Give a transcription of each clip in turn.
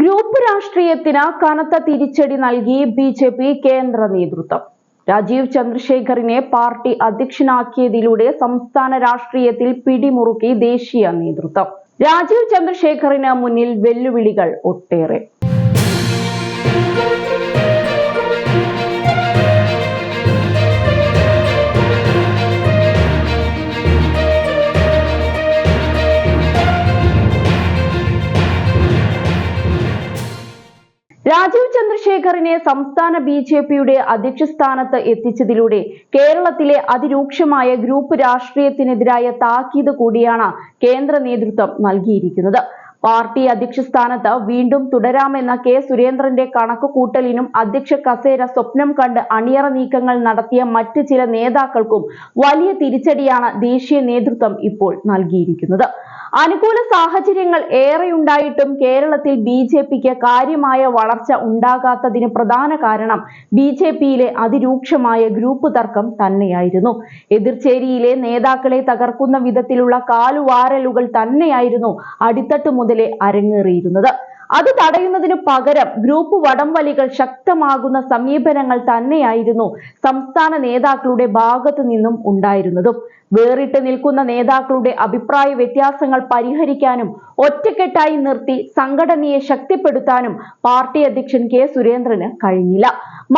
Group രാഷ്ട്രീയത്തിന് കനത്ത തിരിച്ചടി നൽകി ബി ജെ പി കേന്ദ്ര നേതൃത്വം. രാജീവ് ചന്ദ്രശേഖറിനെ പാർട്ടി അധ്യക്ഷനാക്കിയതിലൂടെ സംസ്ഥാന രാഷ്ട്രീയത്തിൽ പിടിമുറുക്കി ദേശീയ നേതൃത്വം. രാജീവ് ചന്ദ്രശേഖറിന് മുന്നിൽ വെല്ലുവിളികൾ ഒട്ടേറെ. രാജീവ് ചന്ദ്രശേഖറിനെ സംസ്ഥാന ബി ജെ പിയുടെ അധ്യക്ഷ സ്ഥാനത്ത് എത്തിച്ചതിലൂടെ കേരളത്തിലെ അതിരൂക്ഷമായ ഗ്രൂപ്പ് രാഷ്ട്രീയത്തിനെതിരായ താക്കീത് കൂടിയാണ് കേന്ദ്ര നേതൃത്വം നൽകിയിരിക്കുന്നത്. പാർട്ടി അധ്യക്ഷ സ്ഥാനത്ത് വീണ്ടും തുടരാമെന്ന കെ സുരേന്ദ്രന്റെ കണക്കുകൂട്ടലിനും അധ്യക്ഷ കസേര സ്വപ്നം കണ്ട് അണിയറ നീക്കങ്ങൾ നടത്തിയ മറ്റ് ചില നേതാക്കൾക്കും വലിയ തിരിച്ചടിയാണ് ദേശീയ നേതൃത്വം ഇപ്പോൾ നൽകിയിരിക്കുന്നത്. അനുകൂല സാഹചര്യങ്ങൾ ഏറെയുണ്ടായിട്ടും കേരളത്തിൽ ബി ജെ പിക്ക് കാര്യമായ വളർച്ച ഉണ്ടാകാത്തതിന് പ്രധാന കാരണം ബി ജെ പിയിലെ അതിരൂക്ഷമായ ഗ്രൂപ്പ് തർക്കം തന്നെയായിരുന്നു. എതിർചേരിയിലെ നേതാക്കളെ തകർക്കുന്ന വിധത്തിലുള്ള കാലുവാരലുകൾ തന്നെയായിരുന്നു അടിത്തട്ട് മുതലേ അരങ്ങേറിയിരുന്നത്. അത് തടയുന്നതിനു പകരം ഗ്രൂപ്പ് വടംവലികൾ ശക്തമാകുന്ന സമീപനങ്ങൾ തന്നെയായിരുന്നു സംസ്ഥാന നേതാക്കളുടെ ഭാഗത്തു നിന്നും ഉണ്ടായിരുന്നതും. വേറിട്ട് നിൽക്കുന്ന നേതാക്കളുടെ അഭിപ്രായ വ്യത്യാസങ്ങൾ പരിഹരിക്കാനും ഒറ്റക്കെട്ടായി നിർത്തി സംഘടനയെ ശക്തിപ്പെടുത്താനും പാർട്ടി അധ്യക്ഷൻ കെ സുരേന്ദ്രന് കഴിഞ്ഞില്ല.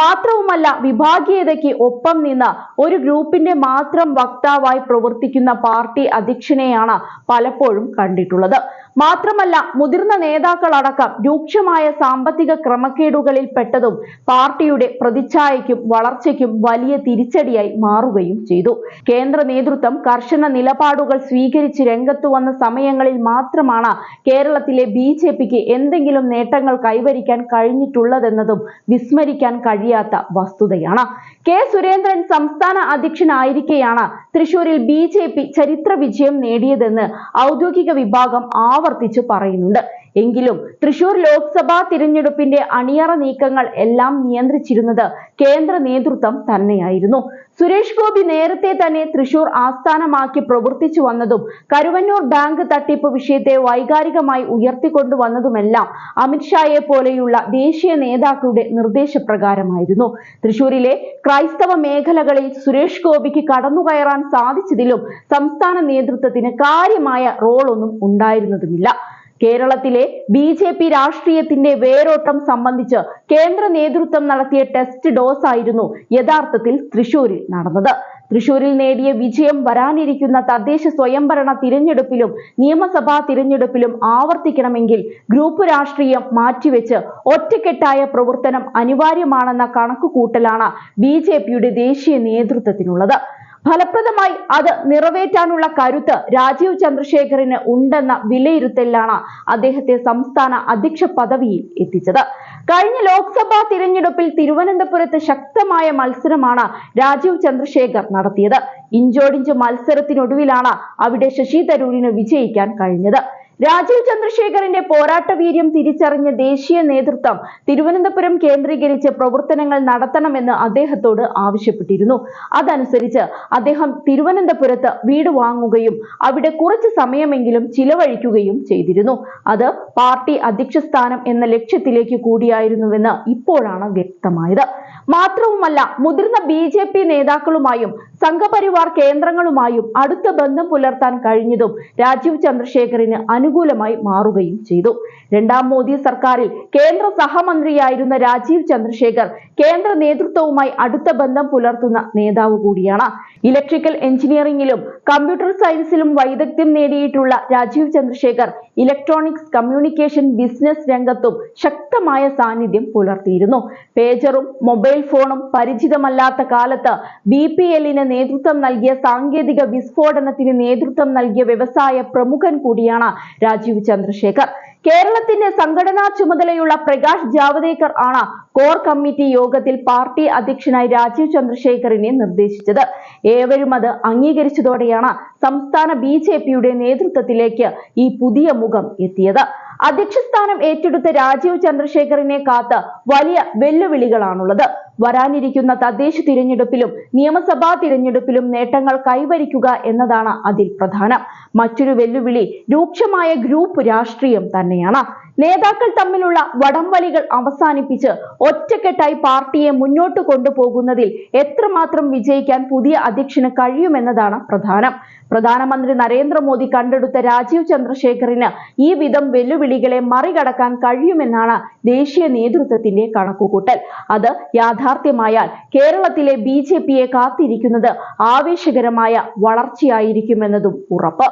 മാത്രവുമല്ല വിഭാഗീയതയ്ക്ക് ഒപ്പം നിന്ന് ഒരു ഗ്രൂപ്പിന്റെ മാത്രം വക്താവായി പ്രവർത്തിക്കുന്ന പാർട്ടി അധ്യക്ഷനെയാണ് പലപ്പോഴും കണ്ടിട്ടുള്ളത്. മാത്രമല്ല മുതിർന്ന നേതാക്കളടക്കം രൂക്ഷമായ സാമ്പത്തിക ക്രമക്കേടുകളിൽ പെട്ടതും പാർട്ടിയുടെ പ്രതിച്ഛായയ്ക്കും വളർച്ചയ്ക്കും വലിയ തിരിച്ചടിയായി മാറുകയും ചെയ്തു. കേന്ദ്ര നേതൃത്വം കർശന നിലപാടുകൾ സ്വീകരിച്ച് രംഗത്തു വന്ന സമയങ്ങളിൽ മാത്രമാണ് കേരളത്തിലെ ബി ജെ പിക്ക് എന്തെങ്കിലും നേട്ടങ്ങൾ കൈവരിക്കാൻ കഴിഞ്ഞിട്ടുള്ളതെന്നതും വിസ്മരിക്കാൻ കഴിയാത്ത വസ്തുതയാണ്. കെ സുരേന്ദ്രൻ സംസ്ഥാന അധ്യക്ഷനായിരിക്കെയാണ് തൃശൂരിൽ ബി ജെ പി ചരിത്ര വിജയം നേടിയതെന്ന് ഔദ്യോഗിക വിഭാഗം ആവർത്തിച്ചു പറയുന്നുണ്ട്. എങ്കിലും തൃശൂർ ലോക്സഭാ തിരഞ്ഞെടുപ്പിന്റെ അണിയറ നീക്കങ്ങൾ എല്ലാം നിയന്ത്രിച്ചിരുന്നത് കേന്ദ്ര നേതൃത്വം തന്നെയായിരുന്നു. സുരേഷ് ഗോപി നേരത്തെ തന്നെ തൃശൂർ ആസ്ഥാനമാക്കി പ്രവർത്തിച്ചു വന്നതും കരുവന്നൂർ ബാങ്ക് തട്ടിപ്പ് വിഷയത്തെ വൈകാരികമായി ഉയർത്തിക്കൊണ്ടുവന്നതുമെല്ലാം അമിത്ഷായെ പോലെയുള്ള ദേശീയ നേതാക്കളുടെ നിർദ്ദേശപ്രകാരമായിരുന്നു. തൃശൂരിലെ ക്രൈസ്തവ മേഖലകളിൽ സുരേഷ് ഗോപിക്ക് കടന്നുകയറാൻ സാധിച്ചതിലും സംസ്ഥാന നേതൃത്വത്തിന് കാര്യമായ റോളൊന്നും ഉണ്ടായിരുന്നതുമില്ല. കേരളത്തിലെ ബി ജെ പി രാഷ്ട്രീയത്തിന്റെ വേരോട്ടം സംബന്ധിച്ച് കേന്ദ്ര നേതൃത്വം നടത്തിയ ടെസ്റ്റ് ഡോസ് ആയിരുന്നു യഥാർത്ഥത്തിൽ തൃശൂരിൽ നടന്നത്. തൃശൂരിൽ നേടിയ വിജയം വരാനിരിക്കുന്ന തദ്ദേശ സ്വയംഭരണ തിരഞ്ഞെടുപ്പിലും നിയമസഭാ തിരഞ്ഞെടുപ്പിലും ആവർത്തിക്കണമെങ്കിൽ ഗ്രൂപ്പ് രാഷ്ട്രീയം മാറ്റിവെച്ച് ഒറ്റക്കെട്ടായ പ്രവർത്തനം അനിവാര്യമാണെന്ന കണക്കുകൂട്ടലാണ് ബി ജെ പിയുടെ ദേശീയ നേതൃത്വത്തിനുള്ളത്. ഫലപ്രദമായി അത് നിറവേറ്റാനുള്ള കരുത്ത് രാജീവ് ചന്ദ്രശേഖറിന് ഉണ്ടെന്ന വിലയിരുത്തലിലാണ് അദ്ദേഹത്തെ സംസ്ഥാന അധ്യക്ഷ പദവിയിൽ എത്തിച്ചത്. കഴിഞ്ഞ ലോക്സഭാ തിരഞ്ഞെടുപ്പിൽ തിരുവനന്തപുരത്ത് ശക്തമായ മത്സരമാണ് രാജീവ് ചന്ദ്രശേഖർ നടത്തിയത്. ഇഞ്ചോടിഞ്ച് മത്സരത്തിനൊടുവിലാണ് അവിടെ ശശി തരൂരിന് വിജയിക്കാൻ കഴിഞ്ഞത്. രാജീവ് ചന്ദ്രശേഖറിന്റെ പോരാട്ട വീര്യം തിരിച്ചറിഞ്ഞ ദേശീയ നേതൃത്വം തിരുവനന്തപുരം കേന്ദ്രീകരിച്ച് പ്രവർത്തനങ്ങൾ നടത്തണമെന്ന് അദ്ദേഹത്തോട് ആവശ്യപ്പെട്ടിരുന്നു. അതനുസരിച്ച് അദ്ദേഹം തിരുവനന്തപുരത്ത് വീട് വാങ്ങുകയും അവിടെ കുറച്ച് സമയമെങ്കിലും ചിലവഴിക്കുകയും ചെയ്തിരുന്നു. അത് പാർട്ടി അധ്യക്ഷ സ്ഥാനം എന്ന ലക്ഷ്യത്തിലേക്ക് കൂടിയായിരുന്നുവെന്ന് ഇപ്പോഴാണ് വ്യക്തമായത്. മാത്രവുമല്ല മുതിർന്ന ബി നേതാക്കളുമായും സംഘപരിവാർ കേന്ദ്രങ്ങളുമായും അടുത്ത ബന്ധം പുലർത്താൻ കഴിഞ്ഞതും രാജീവ് ചന്ദ്രശേഖറിന് അനുകൂലമായി മാറുകയും ചെയ്തു. രണ്ടാം മോദി സർക്കാരിൽ കേന്ദ്ര സഹമന്ത്രിയായിരുന്ന രാജീവ് ചന്ദ്രശേഖർ കേന്ദ്ര നേതൃത്വവുമായി അടുത്ത ബന്ധം പുലർത്തുന്ന നേതാവ് കൂടിയാണ്. ഇലക്ട്രിക്കൽ എഞ്ചിനീയറിംഗിലും കമ്പ്യൂട്ടർ സയൻസിലും വൈദഗ്ധ്യം നേടിയിട്ടുള്ള Rajeev Chandrasekhar electronics communication business രംഗത്തും ശക്തമായ സാന്നിധ്യം പുലർത്തിയിരുന്നു. പേജറും മൊബൈൽ ഫോണും പരിചിതമല്ലാത്ത കാലത്ത് ബി പി എല്ലിന് നേതൃത്വം നൽകിയ സാങ്കേതിക വിസ്ഫോടനത്തിന് നേതൃത്വം നൽകിയ വ്യവസായ പ്രമുഖൻ കൂടിയാണ് രാജീവ് ചന്ദ്രശേഖർ. കേരളത്തിന്റെ സംഘടനാ ചുമതലയുള്ള പ്രകാശ് ജാവദേക്കർ ആണ് കോർ കമ്മിറ്റി യോഗത്തിൽ പാർട്ടി അധ്യക്ഷനായി രാജീവ് ചന്ദ്രശേഖറിനെ നിർദ്ദേശിച്ചത്. ഏവരും അത് അംഗീകരിച്ചതോടെയാണ് സംസ്ഥാന ബി ജെ പിയുടെ നേതൃത്വത്തിലേക്ക് ഈ പുതിയ മുഖം എത്തിയത്. അധ്യക്ഷസ്ഥാനം ഏറ്റെടുത്ത രാജീവ് ചന്ദ്രശേഖറിനെ കാത്ത് വലിയ വെല്ലുവിളികളാണുള്ളത്. വരാനിരിക്കുന്ന തദ്ദേശ തിരഞ്ഞെടുപ്പിലും നിയമസഭാ തിരഞ്ഞെടുപ്പിലും നേട്ടങ്ങൾ കൈവരിക്കുക എന്നതാണ് അതിൽ പ്രധാനം. മറ്റൊരു വെല്ലുവിളി രൂക്ഷമായ ഗ്രൂപ്പ് രാഷ്ട്രീയം തന്നെയാണ്. നേതാക്കൾ തമ്മിലുള്ള വടംവലികൾ അവസാനിപ്പിച്ച് ഒറ്റക്കെട്ടായി പാർട്ടിയെ മുന്നോട്ട് കൊണ്ടുപോകുന്നതിൽ എത്രമാത്രം വിജയിക്കാൻ പുതിയ അധ്യക്ഷന് കഴിയുമെന്നതാണ് പ്രധാനം. പ്രധാനമന്ത്രി നരേന്ദ്രമോദി കണ്ടെടുത്ത രാജീവ് ചന്ദ്രശേഖറിന് ഈ വിധം വെല്ലുവിളികളെ മറികടക്കാൻ കഴിയുമെന്നാണ് ദേശീയ നേതൃത്വത്തിന്റെ കണക്കുകൂട്ടൽ. അത് യാഥാർത്ഥ്യമായാൽ കേരളത്തിലെ ബി കാത്തിരിക്കുന്നത് ആവേശകരമായ വളർച്ചയായിരിക്കുമെന്നതും ഉറപ്പ്.